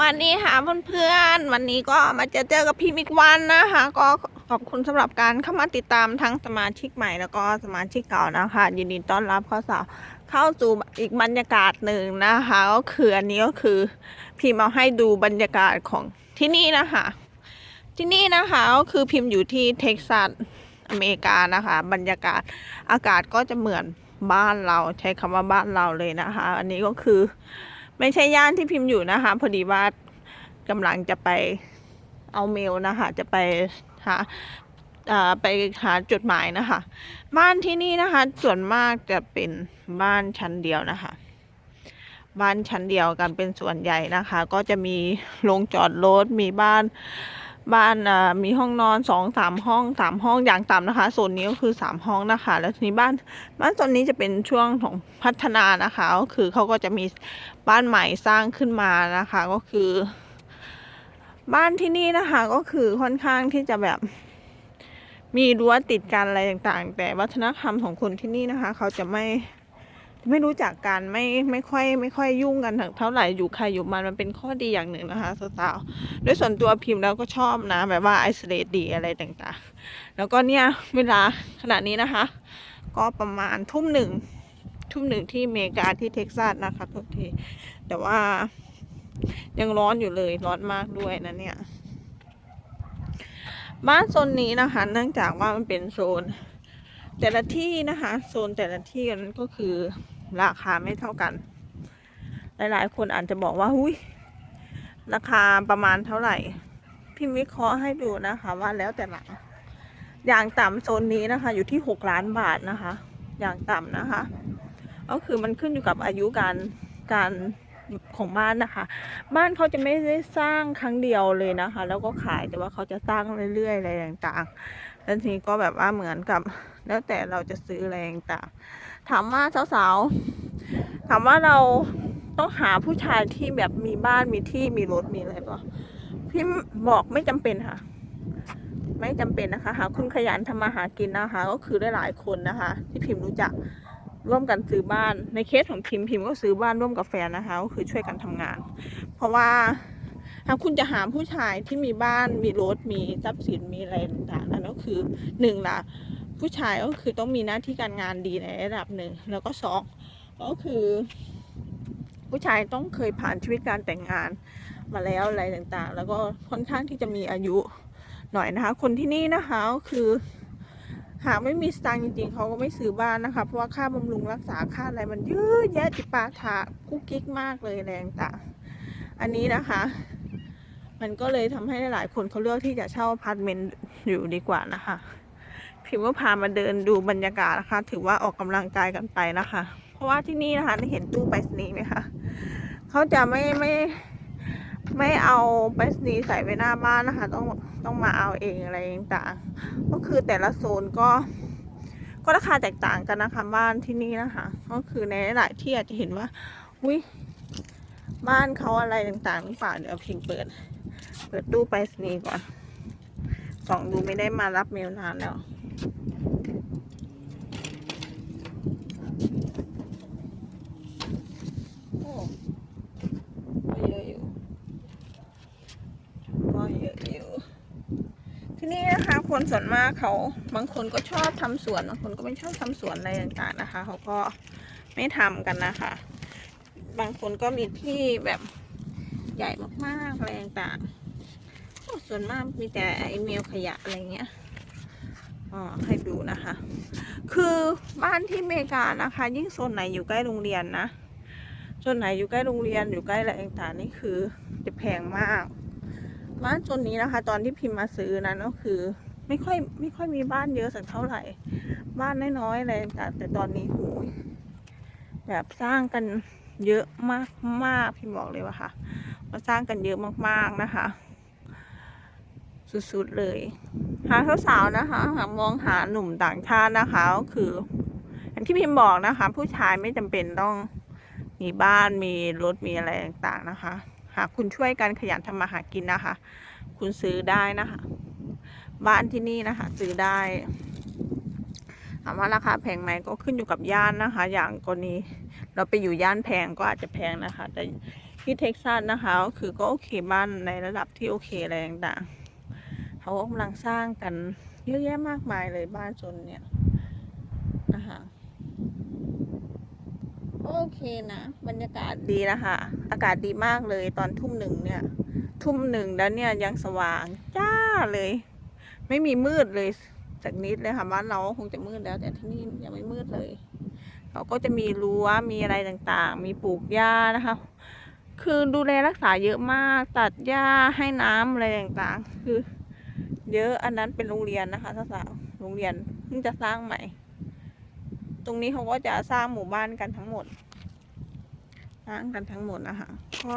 วันนี้ค่ะเพื่อนๆ วันนี้ก็มาเจอเจอกับพี่มิกวันนะคะ ก็ขอบคุณสำหรับการเข้ามาติดตามทั้งสมาชิกใหม่แล้วก็สมาชิกเก่านะคะยินดีต้อนรับเข้าสู่เข้าสู่อีกบรรยากาศหนึ่งนะคะ ก็คืออันนี้ก็คือพิมพ์เอาให้ดูบรรยากาศของที่นี่นะคะ ที่นี่นะคะก็คือพิมพ์อยู่ที่เท็กซัสอเมริกานะคะ บรรยากาศอากาศก็จะเหมือนบ้านเราใช้คำว่าบ้านเราเลยนะคะ อันนี้ก็คือ ไม่ใช่ย่านที่พิมพ์อยู่นะคะ พอดีว่ากำลังจะไปเอาเมลนะคะ จะไปหาไปหาจดหมายนะคะ บ้านที่นี่นะคะ ส่วนมากจะเป็นบ้านชั้นเดียวนะคะ บ้านชั้นเดียวกันเป็นส่วนใหญ่นะคะ ก็จะมีโรงจอดรถมีบ้าน บ้านมีห้องนอนสองสามห้องสามห้องอย่างต่ำนะคะโซนนี้ก็คือสามห้องนะคะ แล้วทีนี้บ้านบ้านโซนนี้จะเป็นช่วงของพัฒนานะคะก็คือเขาก็จะมีบ้านใหม่สร้างขึ้นมานะคะก็คือ บ้านที่นี่นะคะก็คือค่อนข้างที่จะแบบมีรั้วติดกันอะไรต่างๆ แต่วัฒนธรรมของคนที่นี่นะคะ เขาจะไม่ ไม่รู้จักกันไม่ไม่ค่อยไม่ค่อยยุ่งกันเท่าไหร่อยู่ใครอยู่มันมันเป็นข้อดีอย่างหนึ่งนะคะสาวๆโดยส่วนตัวพิมพ์แล้วก็ชอบนะ แบบว่าไอ o l เลตดีอะไรต่างๆ แล้วก็เนี่ยเวลาขณะนี้นะคะ ก็ประมาณทุ่มหนึ่งทุ่มหนึ่งที่เมกาที่เท็กซัสนะคะทุกทีแต่ว่ายังร้อนอยู่เลยร้อนมากด้วยนะเนี่ย บ้านโซนนี้นะคะ เนื่องจากว่ามันเป็นโซนแต่ละที่นะคะ โซนแต่ละที่นั้นก็คือ ราคาไม่เท่ากัน หลายๆ คนอาจจะบอกว่าหุ้ยราคาประมาณเท่าไหร่พิมพ์วิเคราะห์ให้ดูนะคะว่าแล้วแต่หลัง อย่างต่ำโซนนี้นะคะ อยู่ที่หกล้านบาทนะคะ อย่างต่ำนะคะ ก็คือมันขึ้นอยู่กับอายุการการของบ้านนะคะ บ้านเขาจะไม่ได้สร้างครั้งเดียวเลยนะคะ แล้วก็ขายแต่ว่าเขาจะสร้างเรื่อยๆอะไรต่างๆ แล้วทีนี้ก็แบบว่าเหมือนกับ แล้วแต่เราจะซื้ออะไรต่างถามว่าสาวๆถามว่าเราต้องหาผู้ชายที่แบบมีบ้านมีที่มีรถมีอะไรป่ะพี่บอกไม่จำเป็นค่ะ ไม่จำเป็นนะคะ หาคุณขยันทำมาหากินนะคะ ก็คือได้หลายคนนะคะ ที่พิมพ์รู้จักร่วมกันซื้อบ้านในเคสของพิมพ์พิมพ์ก็ซื้อบ้านร่วมกับแฟนนะคะ ก็คือช่วยกันทำงาน เพราะว่า ถ้าคุณจะหาผู้ชายที่มีบ้านมีรถมีทรัพย์สินมีอะไรต่างๆนั่นก็คือหนึ่งละผู้ชายก็คือต้องมีหน้าที่การงานดีในระดับหนึ่งแล้วก็สองก็คือ ผู้ชายต้องเคยผ่านชีวิตการแต่งงานมาแล้วอะไรต่างๆ แล้วก็ค่อนข้างที่จะมีอายุหน่อยนะคะ คนที่นี่นะคะก็คือหากไม่มีสตางค์จริงๆ เขาก็ไม่ซื้อบ้านนะคะ เพราะว่าค่าบำรุงรักษาค่าอะไรมันเยอะแยะจิปาถากุ๊กกิ๊กมากเลยแรงต่างอันนี้นะคะ มันก็เลยทำให้หลายคนเขาเลือกที่จะเช่าอพาร์ตเมนต์อยู่ดีกว่านะคะพิมพ์ว่าพามาเดินดูบรรยากาศนะคะ ถือว่าออกกำลังกายกันไปนะคะ เพราะว่าที่นี่นะคะเห็นตู้ไปรษณีย์ไหมคะเขาจะไม่ไม่ไม่เอาไปรษณีย์ใส่ไว้หน้าบ้านนะคะ ต้องต้องมาเอาเองอะไรต่างๆก็คือแต่ละโซนก็ ก็ราคาแตกต่างกันนะคะบ้านที่นี่นะคะ ก็คือในหลายที่อาจจะเห็นว่าอุ้ยบ้านเขาอะไรต่างๆหรือเปล่าเดี๋ยวพิมเปิด เปิดตู้ไปรษณีย์ก่อนส่องดูไม่ได้มารับเมลนานแล้วโอ้ก็เยอะอยู่ก็เยอะอยู่ที่นี่นะคะคนส่วนมากเขาบางคนก็ชอบทำสวนบางคนก็ไม่ชอบทำสวนอะไรต่างๆนะคะ เขาก็ไม่ทำกันนะคะ บางคนก็มีที่แบบ ใหญ่มากๆอะไรต่างๆส่วนมากมีแต่ไอเมลขยะอะไรเงี้ยอ๋อให้ดูนะคะ คือบ้านที่อเมริกานะคะ ยิ่งโซนไหนอยู่ใกล้โรงเรียนนะโซนไหนอยู่ใกล้โรงเรียนอยู่ใกล้อะไรต่างๆนี่คือจะแพงมาก บ้านโซนนี้นะคะ ตอนที่พิมพ์มาซื้อนั้นก็คือไม่ค่อยไม่ค่อยมีบ้านเยอะสักเท่าไหร่ บ้านน้อยๆอะไรต่างแต่ตอนนี้โหยแบบสร้างกันเยอะมากมากๆพิมบอกเลยว่าค่ะ มาสร้างกันเยอะมากๆนะคะ สุดๆเลย หาสาวๆนะคะหามองหาหนุ่มต่างชาตินะคะก็คืออย่างที่พิมพ์บอกนะคะ ผู้ชายไม่จำเป็นต้องมีบ้านมีรถมีอะไรต่างๆนะคะ หากคุณช่วยกันขยันทำมาหากินนะคะ คุณซื้อได้นะคะ บ้านที่นี่นะคะ ซื้อได้ถามว่าราคาแพงไหมก็ขึ้นอยู่กับย่านนะคะ อย่างกรณีเราไปอยู่ย่านแพงก็อาจจะแพงนะคะ แต่ ที่เท็กซัสนะคะก็คือก็โอเคบ้านในระดับที่โอเคอะไรต่างเขากำลังสร้างกันเยอะแยะมากมายเลยบ้านโซนเนี่ยนะคะโอเคนะ บรรยากาศดีนะคะ อากาศดีมากเลยตอนทุ่มหนึ่งเนี่ย ทุ่มหนึ่งแล้วเนี่ยยังสว่างจ้าเลย ไม่มีมืดเลยสักนิดเลยค่ะบ้านเราคงจะมืดแล้ว แต่ที่นี่ยังไม่มืดเลย เขาก็จะมีรั้วมีอะไรต่างๆ มีปลูกหญ้านะคะ คือดูแลรักษาเยอะมาก ตัดหญ้าให้น้ำอะไรต่างๆ คือ เยอะอันนั้นเป็นโรงเรียนนะคะสาวๆโรงเรียนเพิ่งจะสร้างใหม่ ตรงนี้เขาก็จะสร้างหมู่บ้านกันทั้งหมดสร้างกันทั้งหมดนะคะก็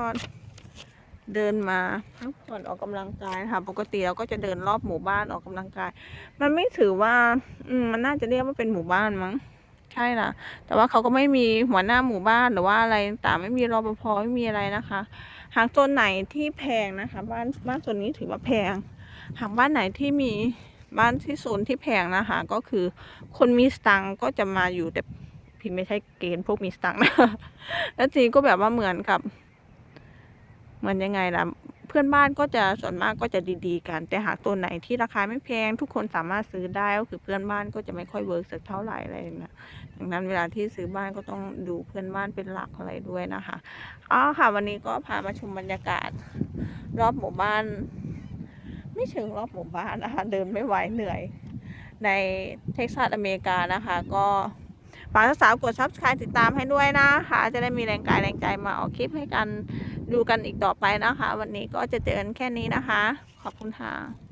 เดินมาพักผ่อนออกกำลังกายค่ะ ปกติเราก็จะเดินรอบหมู่บ้านออกกำลังกาย มันไม่ถือว่า อืมมันน่าจะเรียกว่าเป็นหมู่บ้านมั้ง ช่นะแต่ว่าเขาก็ไม่มีหัวหน้าหมู่บ้านหรือว่าอะไรต่างไม่มีรปภไม่มีอะไรนะคะ หากโซนไหนที่แพงนะคะ บ้านบ้านโซนนี้ถือว่าแพง หากบ้านไหนที่มีบ้านที่โซนที่แพงนะคะ ก็คือคนมีสตังก็จะมาอยู่แต่พี่ไม่ใช่เกณฑ์พวกมีสตังนะแล้วทีก็แบบว่าเหมือนกับ เหมือนยังไงล่ะ เพื่อนบ้านก็จะส่วนมากก็จะดีๆ กัน แต่หากตัวไหนที่ราคาไม่แพง ทุกคนสามารถซื้อได้ก็คือเพื่อนบ้านก็จะไม่ค่อยเวิร์กสักเท่าไหร่อะไรอย่างเงี้ยดังนั้นเวลาที่ซื้อบ้านก็ต้องดูเพื่อนบ้านเป็นหลักอะไรด้วยนะคะอ๋อค่ะวันนี้ก็พามาชมบรรยากาศ รอบหมู่บ้าน ไม่เชิงรอบหมู่บ้านนะคะเดินไม่ไหวเหนื่อย ในเท็กซัสอเมริกานะคะ ก็ฝากสาวๆกด subscribe ติดตามให้ด้วยนะคะจะได้มีแรงกายแรงใจมาออกคลิปให้กัน ดูกันอีกต่อไปนะคะ วันนี้ก็จะเจอกันแค่นี้นะคะ ขอบคุณค่ะ